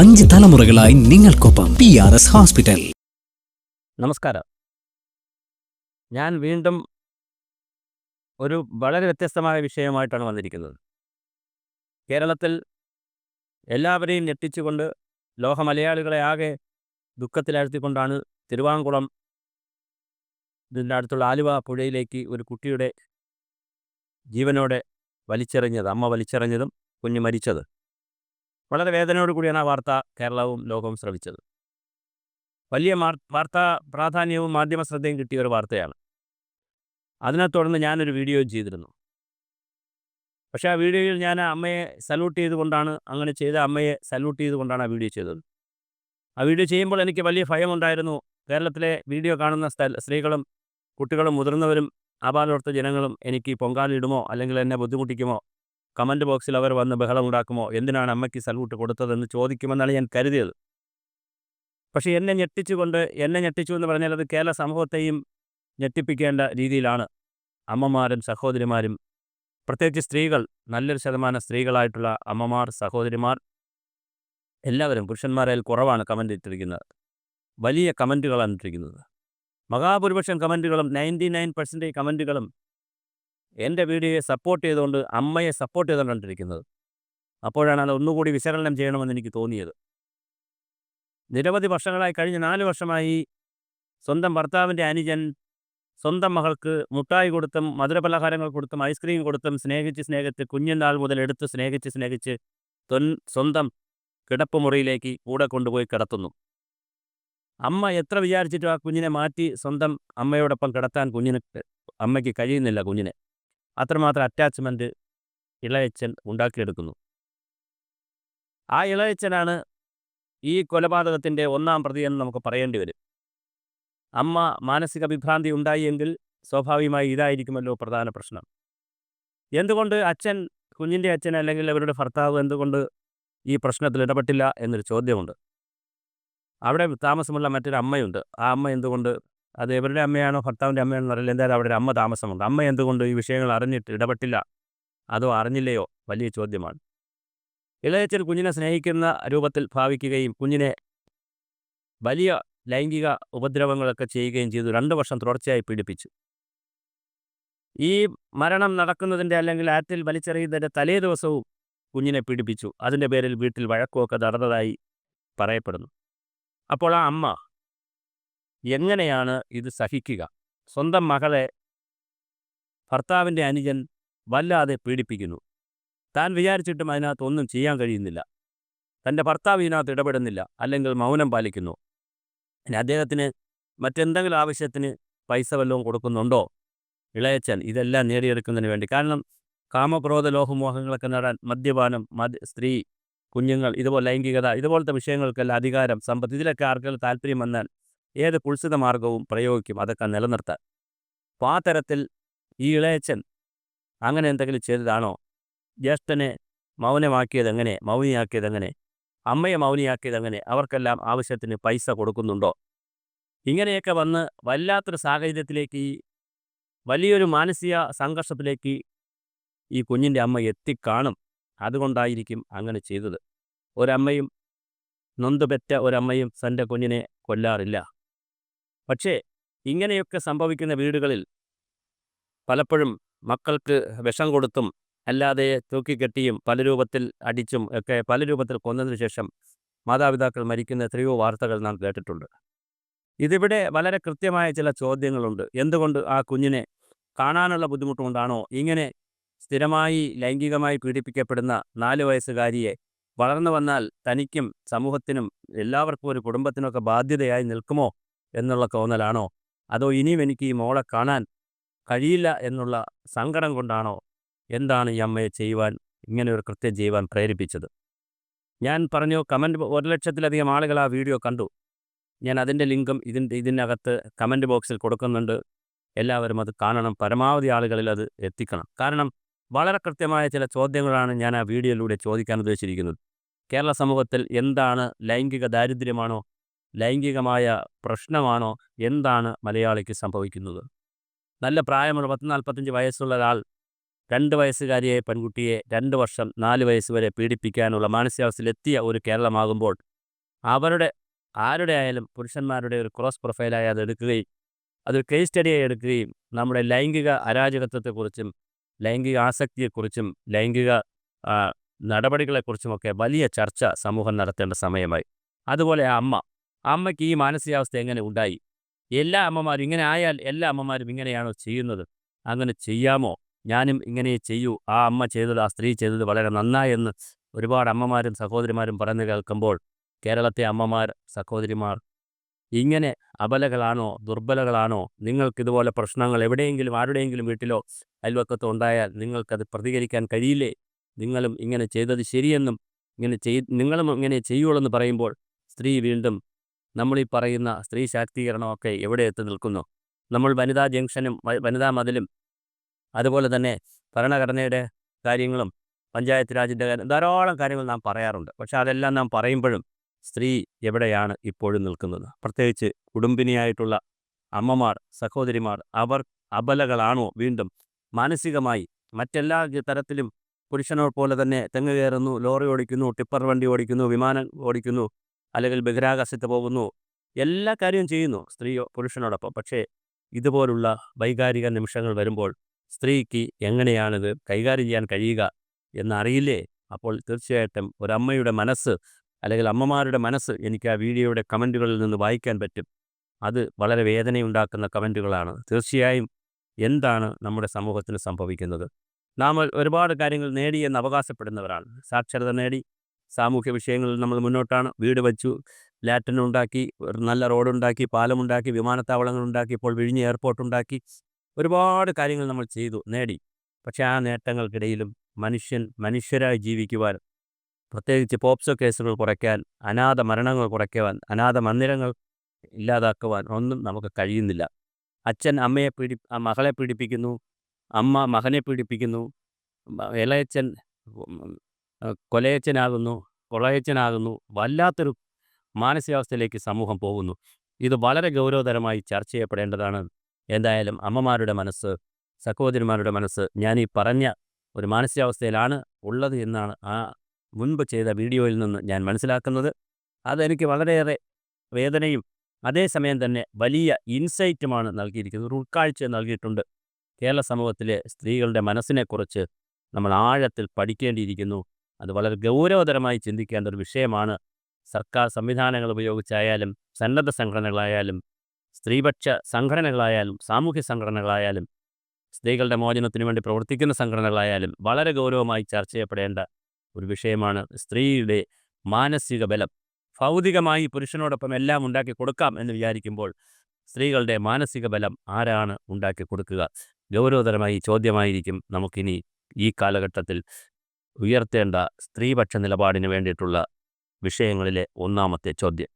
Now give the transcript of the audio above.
അഞ്ച് തലമുറകളായി നിങ്ങൾക്കൊപ്പം പി ആർ എസ് ഹോസ്പിറ്റൽ നമസ്കാരം. ഞാൻ വീണ്ടും ഒരു വളരെ വ്യത്യസ്തമായ വിഷയമായിട്ടാണ് വന്നിരിക്കുന്നത്. കേരളത്തിൽ എല്ലാവരെയും ഞെട്ടിച്ചുകൊണ്ട് ലോക മലയാളികളെ ആകെ ദുഃഖത്തിലാഴ്ത്തിക്കൊണ്ടാണ് തിരുവാങ്കുളം ഇതിന്റെ അടുത്തുള്ള ആലുവ പുഴയിലേക്ക് ഒരു കുട്ടിയുടെ ജീവനോടെ വലിച്ചെറിഞ്ഞത് അമ്മ വലിച്ചെറിഞ്ഞതും കുഞ്ഞ് മരിച്ചത്. വളരെ വേദനയോട് കൂടിയാണ് ആ വാർത്ത കേരളവും ലോകവും ശ്രവിച്ചത്. വലിയ വാർത്താ പ്രാധാന്യവും മാധ്യമ ശ്രദ്ധയും കിട്ടിയ ഒരു വാർത്തയാണ്. അതിനെ തുടർന്ന് ഞാനൊരു വീഡിയോ ചെയ്തിരുന്നു. പക്ഷേ ആ വീഡിയോയിൽ ഞാൻ അമ്മയെ സല്യൂട്ട് ചെയ്തുകൊണ്ടാണ് അങ്ങനെ ചെയ്ത അമ്മയെ സല്യൂട്ട് ചെയ്തുകൊണ്ടാണ് ആ വീഡിയോ ചെയ്തത്. ആ വീഡിയോ ചെയ്യുമ്പോൾ എനിക്ക് വലിയ ഭയമുണ്ടായിരുന്നു. കേരളത്തിലെ വീഡിയോ കാണുന്ന സ്ഥല സ്ത്രീകളും കുട്ടികളും മുതിർന്നവരും ആപാലോർത്ത ജനങ്ങളും എനിക്ക് പൊങ്കാലിടുമോ അല്ലെങ്കിൽ എന്നെ ബുദ്ധിമുട്ടിക്കുമോ? കമന്റ് ബോക്സിൽ അവർ വന്ന് ബഹളം ഉണ്ടാക്കുമോ എന്തിനാണ് അമ്മയ്ക്ക് സൽവൂട്ട് കൊടുത്തതെന്ന് ചോദിക്കുമെന്നാണ് ഞാൻ കരുതിയത്. പക്ഷേ എന്നെ ഞെട്ടിച്ചുകൊണ്ട് എന്നെ ഞെട്ടിച്ചു എന്ന് പറഞ്ഞാൽ അത് കേരള സമൂഹത്തെയും ഞെട്ടിപ്പിക്കേണ്ട രീതിയിലാണ്. അമ്മമാരും സഹോദരിമാരും പ്രത്യേകിച്ച് സ്ത്രീകൾ നല്ലൊരു ശതമാനം സ്ത്രീകളായിട്ടുള്ള അമ്മമാർ സഹോദരിമാർ എല്ലാവരും പുരുഷന്മാരിൽ കുറവാണ് കമന്റ് ഇട്ടിരിക്കുന്നത്. വലിയ കമന്റുകളാണ് ഇട്ടിരിക്കുന്നത്. മഹാഭൂരിപക്ഷം കമന്റുകളും നയന്റി നയൻ പെർസെന്റേജ് കമന്റുകളും എന്റെ വീഡിയോയെ സപ്പോർട്ട് ചെയ്തുകൊണ്ട് അമ്മയെ സപ്പോർട്ട് ചെയ്തുകൊണ്ടാണ് ഇട്ടിരിക്കുന്നത്. അപ്പോഴാണ് അത് ഒന്നുകൂടി വിശകലനം ചെയ്യണമെന്ന് എനിക്ക് തോന്നിയത്. നിരവധി വർഷങ്ങളായി കഴിഞ്ഞ നാല് വർഷമായി സ്വന്തം ഭർത്താവിന്റെ അനുജൻ സ്വന്തം മകൾക്ക് മുട്ടായി കൊടുത്തും മധുരപലഹാരങ്ങൾ കൊടുത്തും ഐസ്ക്രീം കൊടുത്തും സ്നേഹിച്ച് സ്നേഹിച്ച് കുഞ്ഞുനാൾ മുതൽ എടുത്ത് സ്നേഹിച്ച് സ്നേഹിച്ച് സ്വന്തം കിടപ്പുമുറിയിലേക്ക് കൂടെ കൊണ്ടുപോയി കിടത്തുന്നു. അമ്മ എത്ര വിചാരിച്ചിട്ടും ആ കുഞ്ഞിനെ മാറ്റി സ്വന്തം അമ്മയോടൊപ്പം കിടത്താൻ കുഞ്ഞിന് അമ്മയ്ക്ക് കഴിയുന്നില്ല കുഞ്ഞിനെ. അത്രമാത്രം അറ്റാച്ച്മെന്റ് ഇളയച്ചൻ ഉണ്ടാക്കിയെടുക്കുന്നു. ആ ഇളയച്ചനാണ് ഈ കൊലപാതകത്തിന്റെ ഒന്നാം പ്രതിയെന്ന് നമുക്ക് പറയേണ്ടി വരും. അമ്മ മാനസിക വിഭ്രാന്തി ഉണ്ടായെങ്കിൽ സ്വാഭാവികമായി ഇതായിരിക്കുമല്ലോ പ്രധാന പ്രശ്നം. എന്തുകൊണ്ട് അച്ഛൻ കുഞ്ഞിന്റെ അച്ഛൻ അല്ലെങ്കിൽ അവരുടെ ഭർത്താവ് എന്തുകൊണ്ട് ഈ പ്രശ്നത്തിൽ ഇടപെട്ടില്ല എന്നൊരു ചോദ്യമുണ്ട്. അവിടെ താമസമുള്ള മറ്റൊരു അമ്മയുണ്ട്. ആ അമ്മ എന്തുകൊണ്ട്? അത് ഇവരുടെ അമ്മയാണോ? ഭർത്താവിന്റെ അമ്മയാണോ അറിയില്ല എന്തായാലും അവിടെ ഒരു അമ്മ താമസമുണ്ട്. അമ്മ എന്തുകൊണ്ട് ഈ വിഷയങ്ങൾ അറിഞ്ഞിട്ട് ഇടപെട്ടില്ല? അതോ അറിഞ്ഞില്ലയോ? വലിയ ചോദ്യമാണ്. ഇളയച്ചൻ കുഞ്ഞിനെ സ്നേഹിക്കുന്ന രൂപത്തിൽ ഭാവിക്കുകയും കുഞ്ഞിനെ വലിയ ലൈംഗിക ഉപദ്രവങ്ങളൊക്കെ ചെയ്യുകയും ചെയ്തു. രണ്ട് വർഷം തുടർച്ചയായി പീഡിപ്പിച്ചു. ഈ മരണം നടക്കുന്നതിന്റെ അല്ലെങ്കിൽ ആറ്റിൽ വലിച്ചെറിയുന്നതിന്റെ തലേ ദിവസവും കുഞ്ഞിനെ പീഡിപ്പിച്ചു. അതിന്റെ പേരിൽ വീട്ടിൽ വഴക്കുമൊക്കെ നടന്നതായി പറയപ്പെടുന്നു. അപ്പോൾ ആ അമ്മ എങ്ങനെയാണ് ഇത് സഹിക്കുക? സ്വന്തം മകളെ ഭർത്താവിന്റെ അനുജൻ വല്ലാതെ പീഡിപ്പിക്കുന്നു. താൻ വിചാരിച്ചിട്ടും അതിനകത്ത് ഒന്നും ചെയ്യാൻ കഴിയുന്നില്ല. തന്റെ ഭർത്താവ് ഇതിനകത്ത് ഇടപെടുന്നില്ല. അല്ലെങ്കിൽ മൗനം പാലിക്കുന്നു. പിന്നെ അദ്ദേഹത്തിന് മറ്റെന്തെങ്കിലും ആവശ്യത്തിന് പൈസ വല്ലതും കൊടുക്കുന്നുണ്ടോ? ഇളയച്ചൻ ഇതെല്ലാം നേടിയെടുക്കുന്നതിന് വേണ്ടി. കാരണം കാമക്രോധ ലോഹമോഹങ്ങളൊക്കെ നേടാൻ മദ്യപാനം മദ് സ്ത്രീ കുഞ്ഞുങ്ങൾ ഇതുപോലെ ലൈംഗികത ഇതുപോലത്തെ വിഷയങ്ങൾക്കെല്ലാം അധികാരം സമ്പത്ത് ഇതിലൊക്കെ ആർക്കെല്ലാം താല്പര്യം വന്നാൽ ഏത് കുൽസിത മാർഗവും പ്രയോഗിക്കും അതൊക്കെ നിലനിർത്താൻ. അപ്പോൾ ആ തരത്തിൽ ഈ ഇളയച്ചൻ അങ്ങനെ എന്തെങ്കിലും ചെയ്തതാണോ? ജ്യേഷ്ഠനെ മൗനമാക്കിയത് എങ്ങനെ മൗനിയാക്കിയത് എങ്ങനെ അമ്മയെ മൗനിയാക്കിയത് എങ്ങനെ അവർക്കെല്ലാം ആവശ്യത്തിന് പൈസ കൊടുക്കുന്നുണ്ടോ? ഇങ്ങനെയൊക്കെ വന്ന് വല്ലാത്തൊരു സാഹചര്യത്തിലേക്ക് ഈ വലിയൊരു മാനസിക സംഘർഷത്തിലേക്ക് ഈ കുഞ്ഞിന്റെ അമ്മ എത്തിക്കാണും. അതുകൊണ്ടായിരിക്കും അങ്ങനെ ചെയ്തത്. ഒരമ്മയും നൊന്തുപെറ്റ ഒരമ്മയും തന്റെ കുഞ്ഞിനെ കൊല്ലാറില്ല. പക്ഷേ ഇങ്ങനെയൊക്കെ സംഭവിക്കുന്ന വീടുകളിൽ പലപ്പോഴും മക്കൾക്ക് വിഷം കൊടുത്തും അല്ലാതെ തൂക്കിക്കെട്ടിയും പല രൂപത്തിൽ അടിച്ചും ഒക്കെ പല രൂപത്തിൽ കൊന്നതിന് ശേഷം മാതാപിതാക്കൾ മരിക്കുന്ന എത്രയോ വാർത്തകൾ നാം കേട്ടിട്ടുണ്ട്. ഇതിവിടെ വളരെ കൃത്യമായ ചില ചോദ്യങ്ങളുണ്ട്. എന്തുകൊണ്ട് ആ കുഞ്ഞിനെ കാണാനുള്ള ബുദ്ധിമുട്ടുകൊണ്ടാണോ ഇങ്ങനെ സ്ഥിരമായി ലൈംഗികമായി പീഡിപ്പിക്കപ്പെടുന്ന നാല് വയസ്സുകാരിയെ വളർന്നു വന്നാൽ തനിക്കും സമൂഹത്തിനും എല്ലാവർക്കും ഒരു കുടുംബത്തിനൊക്കെ ബാധ്യതയായി നിൽക്കുമോ എന്നുള്ള തോന്നലാണോ? അതോ ഇനിയും എനിക്ക് ഈ മോളെ കാണാൻ കഴിയില്ല എന്നുള്ള സങ്കടം കൊണ്ടാണോ? എന്താണ് ഈ അമ്മയെ ചെയ്യുവാൻ ഇങ്ങനെ ഒരു കൃത്യം ചെയ്യുവാൻ പ്രേരിപ്പിച്ചത്? ഞാൻ പറഞ്ഞു കമന്റ് ഒരു ലക്ഷത്തിലധികം ആളുകൾ ആ വീഡിയോ കണ്ടു. ഞാൻ അതിന്റെ ലിങ്കും ഇതിന്റെ ഇതിനകത്ത് കമന്റ് ബോക്സിൽ കൊടുക്കുന്നുണ്ട്. എല്ലാവരും അത് കാണണം. പരമാവധി ആളുകളിൽ അത് എത്തിക്കണം. കാരണം വളരെ കൃത്യമായ ചില ചോദ്യങ്ങളാണ് ഞാൻ ആ വീഡിയോയിലൂടെ ചോദിക്കാൻ ഉദ്ദേശിച്ചിരിക്കുന്നത്. കേരള സമൂഹത്തിൽ എന്താണ് ലൈംഗിക ദാരിദ്ര്യമാണോ? ലൈംഗികമായ പ്രശ്നമാണോ? എന്താണ് മലയാളിക്ക് സംഭവിക്കുന്നത്? നല്ല പ്രായമുള്ള പത്ത് നാൽപ്പത്തഞ്ച് വയസ്സുള്ള ഒരാൾ രണ്ട് വയസ്സുകാരിയെ പെൺകുട്ടിയെ രണ്ട് വർഷം നാല് വയസ്സ് വരെ പീഡിപ്പിക്കാനുള്ള മാനസികാവസ്ഥയിലെത്തിയ ഒരു കേരളമാകുമ്പോൾ അവരുടെ ആരുടെ ആയാലും പുരുഷന്മാരുടെ ഒരു ക്രോസ് പ്രൊഫൈലായി അത് എടുക്കുകയും അതൊരു കേസ് സ്റ്റഡിയായി എടുക്കുകയും നമ്മുടെ ലൈംഗിക അരാജകത്വത്തെക്കുറിച്ചും ലൈംഗിക ആസക്തിയെക്കുറിച്ചും ലൈംഗിക നടപടികളെക്കുറിച്ചുമൊക്കെ വലിയ ചർച്ച സമൂഹം നടത്തേണ്ട സമയമായി. അതുപോലെ അമ്മ. അമ്മയ്ക്ക് ഈ മാനസികാവസ്ഥ എങ്ങനെ ഉണ്ടായി? എല്ലാ അമ്മമാരും ഇങ്ങനെ ആയാൽ എല്ലാ അമ്മമാരും ഇങ്ങനെയാണോ ചെയ്യുന്നത്? അങ്ങനെ ചെയ്യാമോ? ഞാനും ഇങ്ങനെ ചെയ്യൂ. ആ അമ്മ ചെയ്തത് ആ സ്ത്രീ ചെയ്തത് വളരെ നന്നായെന്ന് ഒരുപാട് അമ്മമാരും സഹോദരിമാരും പറഞ്ഞു കേൾക്കുമ്പോൾ കേരളത്തെ അമ്മമാർ സഹോദരിമാർ ഇങ്ങനെ അബലകളാണോ ദുർബലകളാണോ നിങ്ങൾക്കിതുപോലെ പ്രശ്നങ്ങൾ എവിടെയെങ്കിലും ആരുടെയെങ്കിലും വീട്ടിലോ അയൽവക്കത്തോ ഉണ്ടായാൽ നിങ്ങൾക്കത് പ്രതികരിക്കാൻ കഴിയില്ലേ? നിങ്ങളും ഇങ്ങനെ ചെയ്തത് ശരിയെന്നും ഇങ്ങനെ ചെയ് നിങ്ങളും ഇങ്ങനെ ചെയ്യുള്ളെന്ന് പറയുമ്പോൾ സ്ത്രീ വീണ്ടും നമ്മൾ ഈ പറയുന്ന സ്ത്രീ ശാക്തീകരണമൊക്കെ എവിടെ എത്തി നിൽക്കുന്നു? നമ്മൾ വനിതാ ജംഗ്ഷനും വനിതാ മതിലും അതുപോലെ തന്നെ ഭരണഘടനയുടെ കാര്യങ്ങളും പഞ്ചായത്ത് രാജിന്റെ ധാരാളം കാര്യങ്ങൾ നാം പറയാറുണ്ട്. പക്ഷേ അതെല്ലാം നാം പറയുമ്പോഴും സ്ത്രീ എവിടെയാണ് ഇപ്പോഴും നിൽക്കുന്നത്? പ്രത്യേകിച്ച് കുടുംബിനിയായിട്ടുള്ള അമ്മമാർ സഹോദരിമാർ അവർ അബലകളാണോ വീണ്ടും? മാനസികമായി മറ്റെല്ലാ തരത്തിലും പുരുഷനോ പോലെ തന്നെ തെങ്ങ് കയറുന്നു ലോറി ഓടിക്കുന്നു ടിപ്പർ വണ്ടി ഓടിക്കുന്നു വിമാനം ഓടിക്കുന്നു അല്ലെങ്കിൽ ബഹിരാകാശത്ത് പോകുന്നു എല്ലാ കാര്യവും ചെയ്യുന്നു സ്ത്രീയോ പുരുഷനോടൊപ്പം. പക്ഷേ ഇതുപോലുള്ള വൈകാരിക നിമിഷങ്ങൾ വരുമ്പോൾ സ്ത്രീക്ക് എങ്ങനെയാണിത് കൈകാര്യം ചെയ്യാൻ കഴിയുക എന്നറിയില്ലേ? അപ്പോൾ തീർച്ചയായിട്ടും ഒരമ്മയുടെ മനസ്സ് അല്ലെങ്കിൽ അമ്മമാരുടെ മനസ്സ് എനിക്ക് ആ വീഡിയോയുടെ കമന്റുകളിൽ നിന്ന് വായിക്കാൻ പറ്റും. അത് വളരെ വേദനയുണ്ടാക്കുന്ന കമന്റുകളാണ്. തീർച്ചയായും എന്താണ് നമ്മുടെ സമൂഹത്തിന് സംഭവിക്കുന്നത്? നാം ഒരുപാട് കാര്യങ്ങൾ നേടി എന്ന് അവകാശപ്പെടുന്നവരാണ്. സാക്ഷരത നേടി സാമൂഹ്യ വിഷയങ്ങളിൽ നമ്മൾ മുന്നോട്ടാണ്. വീട് വച്ചു ലാറ്റിൻ ഉണ്ടാക്കി നല്ല റോഡുണ്ടാക്കി പാലമുണ്ടാക്കി വിമാനത്താവളങ്ങൾ ഉണ്ടാക്കി ഇപ്പോൾ വിഴിഞ്ഞ് എയർപോർട്ട് ഉണ്ടാക്കി. ഒരുപാട് കാര്യങ്ങൾ നമ്മൾ ചെയ്തു നേടി. പക്ഷേ ആ നേട്ടങ്ങൾക്കിടയിലും മനുഷ്യൻ മനുഷ്യരായി ജീവിക്കുവാൻ പ്രത്യേകിച്ച് പോപ്സോ കേസുകൾ കുറയ്ക്കാൻ അനാഥ മരണങ്ങൾ കുറയ്ക്കുവാൻ അനാഥ മന്ദിരങ്ങൾ ഇല്ലാതാക്കുവാൻ ഒന്നും നമുക്ക് കഴിയുന്നില്ല. അച്ഛൻ അമ്മയെ പീഡി മകളെ പീഡിപ്പിക്കുന്നു അമ്മ മകനെ പീഡിപ്പിക്കുന്നു ഇളയച്ചൻ കൊലയച്ചനാകുന്നു കൊളയച്ചനാകുന്നു വല്ലാത്തൊരു മാനസികാവസ്ഥയിലേക്ക് സമൂഹം പോകുന്നു. ഇത് വളരെ ഗൗരവതരമായി ചർച്ച ചെയ്യപ്പെടേണ്ടതാണ്. എന്തായാലും അമ്മമാരുടെ മനസ്സ് സഹോദരിമാരുടെ മനസ്സ് ഞാൻ ഈ പറഞ്ഞ ഒരു മാനസികാവസ്ഥയിലാണ് ഉള്ളത് എന്നാണ് ആ മുൻപ് ചെയ്ത വീഡിയോയിൽ നിന്ന് ഞാൻ മനസ്സിലാക്കുന്നത്. അതെനിക്ക് വളരെയേറെ വേദനയും അതേസമയം തന്നെ വലിയ ഇൻസൈറ്റുമാണ് നൽകിയിരിക്കുന്നത്. ഒരു ഉൾക്കാഴ്ച നൽകിയിട്ടുണ്ട്. കേരള സമൂഹത്തിലെ സ്ത്രീകളുടെ മനസ്സിനെക്കുറിച്ച് നമ്മൾ ആഴത്തിൽ പഠിക്കേണ്ടിയിരിക്കുന്നു. അത് വളരെ ഗൗരവതരമായി ചിന്തിക്കേണ്ട ഒരു വിഷയമാണ്. സർക്കാർ സംവിധാനങ്ങൾ ഉപയോഗിച്ചായാലും സന്നദ്ധ സംഘടനകളായാലും സ്ത്രീപക്ഷ സംഘടനകളായാലും സാമൂഹ്യ സംഘടനകളായാലും സ്ത്രീകളുടെ മോചനത്തിനു വേണ്ടി പ്രവർത്തിക്കുന്ന സംഘടനകളായാലും വളരെ ഗൗരവമായി ചർച്ച ചെയ്യപ്പെടേണ്ട ഒരു വിഷയമാണ്. സ്ത്രീയുടെ മാനസിക ബലം. ഭൗതികമായി പുരുഷനോടൊപ്പം എല്ലാം ഉണ്ടാക്കി കൊടുക്കാം എന്ന് വിചാരിക്കുമ്പോൾ സ്ത്രീകളുടെ മാനസിക ബലം ആരാണ് ഉണ്ടാക്കി കൊടുക്കുക? ഗൗരവതരമായി ചോദ്യമായിരിക്കും നമുക്കിനി ഈ കാലഘട്ടത്തിൽ ഉയർത്തേണ്ട സ്ത്രീപക്ഷ നിലപാടിന് വേണ്ടിയിട്ടുള്ള വിഷയങ്ങളിലെ ഒന്നാമത്തെ ചോദ്യം.